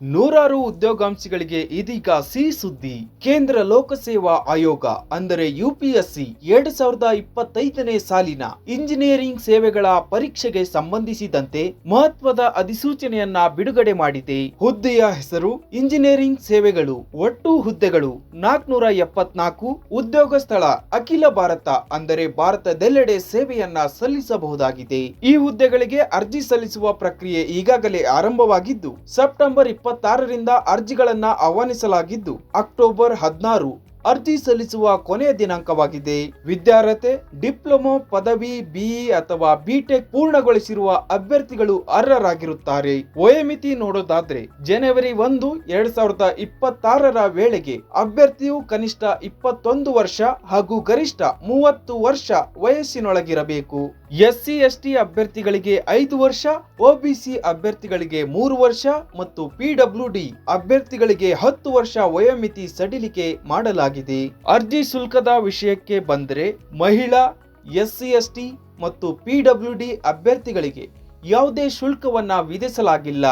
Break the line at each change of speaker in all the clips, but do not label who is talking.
ನೂರಾರು ಉದ್ಯೋಗಾಂಶಿಗಳಿಗೆ ಇದೀಗ ಸಿ ಸುದ್ದಿ. ಕೇಂದ್ರ ಲೋಕಸೇವಾ ಆಯೋಗ, ಅಂದರೆ ಯುಪಿಎಸ್ಸಿ ಎರಡ್ ಸಾವಿರದ ಇಪ್ಪತ್ತೈದನೇ ಸಾಲಿನ ಇಂಜಿನಿಯರಿಂಗ್ ಸೇವೆಗಳ ಪರೀಕ್ಷೆಗೆ ಸಂಬಂಧಿಸಿದಂತೆ ಮಹತ್ವದ ಅಧಿಸೂಚನೆಯನ್ನ ಬಿಡುಗಡೆ ಮಾಡಿದೆ. ಹುದ್ದೆಯ ಹೆಸರು, ಇಂಜಿನಿಯರಿಂಗ್ ಸೇವೆಗಳು, ಒಟ್ಟು ಹುದ್ದೆಗಳು ನಾಲ್ಕುನೂರ ಎಪ್ಪತ್ನಾಲ್ಕು, ಉದ್ಯೋಗ ಸ್ಥಳ, ಅಖಿಲ ಭಾರತ, ಅಂದರೆ ಭಾರತದೆಲ್ಲೆಡೆ ಸೇವೆಯನ್ನ ಸಲ್ಲಿಸಬಹುದಾಗಿದೆ. ಈ ಹುದ್ದೆಗಳಿಗೆ ಅರ್ಜಿ ಸಲ್ಲಿಸುವ ಪ್ರಕ್ರಿಯೆ ಈಗಾಗಲೇ ಆರಂಭವಾಗಿದ್ದು, ಸೆಪ್ಟೆಂಬರ್ ಇಪ್ಪತ್ತಾರರಿಂದ ಅರ್ಜಿಗಳನ್ನ ಆಹ್ವಾನಿಸಲಾಗಿದ್ದು ಅಕ್ಟೋಬರ್ ಹದಿನಾರು ಅರ್ಜಿ ಸಲ್ಲಿಸುವ ಕೊನೆಯ ದಿನಾಂಕವಾಗಿದೆ. ವಿದ್ಯಾರ್ಹತೆ, ಡಿಪ್ಲೊಮೊ, ಪದವಿ, ಬಿಇ ಅಥವಾ ಬಿಟೆಕ್ ಪೂರ್ಣಗೊಳಿಸಿರುವ ಅಭ್ಯರ್ಥಿಗಳು ಅರ್ಹರಾಗಿರುತ್ತಾರೆ. ವಯೋಮಿತಿ ನೋಡೋದಾದ್ರೆ ಜನವರಿ ಒಂದು, ಎರಡ್ ಸಾವಿರದ ಇಪ್ಪತ್ತಾರರ ವೇಳೆಗೆ ಅಭ್ಯರ್ಥಿಯು ಕನಿಷ್ಠ ಇಪ್ಪತ್ತೊಂದು ವರ್ಷ ಹಾಗೂ ಗರಿಷ್ಠ ಮೂವತ್ತು ವರ್ಷ ವಯಸ್ಸಿನೊಳಗಿರಬೇಕು. ಎಸ್ಸಿ, ಎಸ್ಟಿ ಅಭ್ಯರ್ಥಿಗಳಿಗೆ ಐದು ವರ್ಷ, ಒಬಿಸಿ ಅಭ್ಯರ್ಥಿಗಳಿಗೆ ಮೂರು ವರ್ಷ ಮತ್ತು ಪಿಡಬ್ಲ್ಯೂಡಿ ಅಭ್ಯರ್ಥಿಗಳಿಗೆ ಹತ್ತು ವರ್ಷ ವಯೋಮಿತಿ ಸಡಿಲಿಕೆ ಮಾಡಲಾಗಿದೆ. ಅರ್ಜಿ ಶುಲ್ಕದ ವಿಷಯಕ್ಕೆ ಬಂದರೆ ಮಹಿಳಾ, ಎಸ್ಸಿ, ಎಸ್ಟಿ ಮತ್ತು ಪಿಡಬ್ಲ್ಯೂಡಿ ಅಭ್ಯರ್ಥಿಗಳಿಗೆ ಯಾವುದೇ ಶುಲ್ಕವನ್ನ ವಿಧಿಸಲಾಗಿಲ್ಲ.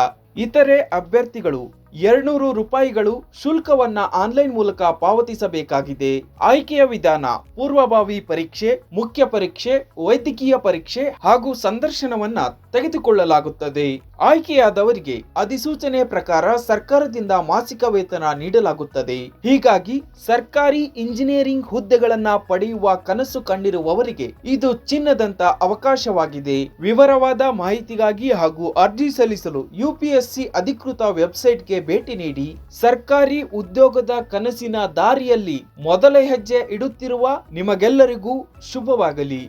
ಇತರೆ ಅಭ್ಯರ್ಥಿಗಳು ಎರಡ್ನೂರು ರೂಪಾಯಿಗಳು ಶುಲ್ಕವನ್ನ ಆನ್ಲೈನ್ ಮೂಲಕ ಪಾವತಿಸಬೇಕಾಗಿದೆ. ಆಯ್ಕೆಯ ವಿಧಾನ ಪೂರ್ವಭಾವಿ ಪರೀಕ್ಷೆ, ಮುಖ್ಯ ಪರೀಕ್ಷೆ, ವೈದ್ಯಕೀಯ ಪರೀಕ್ಷೆ ಹಾಗೂ ಸಂದರ್ಶನವನ್ನ ತೆಗೆದುಕೊಳ್ಳಲಾಗುತ್ತದೆ. ಆಯ್ಕೆಯಾದವರಿಗೆ ಅಧಿಸೂಚನೆ ಪ್ರಕಾರ ಸರ್ಕಾರದಿಂದ ಮಾಸಿಕ ವೇತನ ನೀಡಲಾಗುತ್ತದೆ. ಹೀಗಾಗಿ ಸರ್ಕಾರಿ ಇಂಜಿನಿಯರಿಂಗ್ ಹುದ್ದೆಗಳನ್ನ ಪಡೆಯುವ ಕನಸು ಕಂಡಿರುವವರಿಗೆ ಇದು ಚಿನ್ನದಂತ ಅವಕಾಶವಾಗಿದೆ. ವಿವರವಾದ ಮಾಹಿತಿಗಾಗಿ ಹಾಗೂ ಅರ್ಜಿ ಸಲ್ಲಿಸಲು ಯುಪಿಎಸ್ಸಿ ಅಧಿಕೃತ ವೆಬ್ಸೈಟ್ಗೆ ಭೇಟಿ ನೀಡಿ. ಸರ್ಕಾರಿ ಉದ್ಯೋಗದ ಕನಸಿನ ದಾರಿಯಲ್ಲಿ ಮೊದಲ ಹೆಜ್ಜೆ ಇಡುತ್ತಿರುವ ನಿಮಗೆಲ್ಲರಿಗೂ ಶುಭವಾಗಲಿ.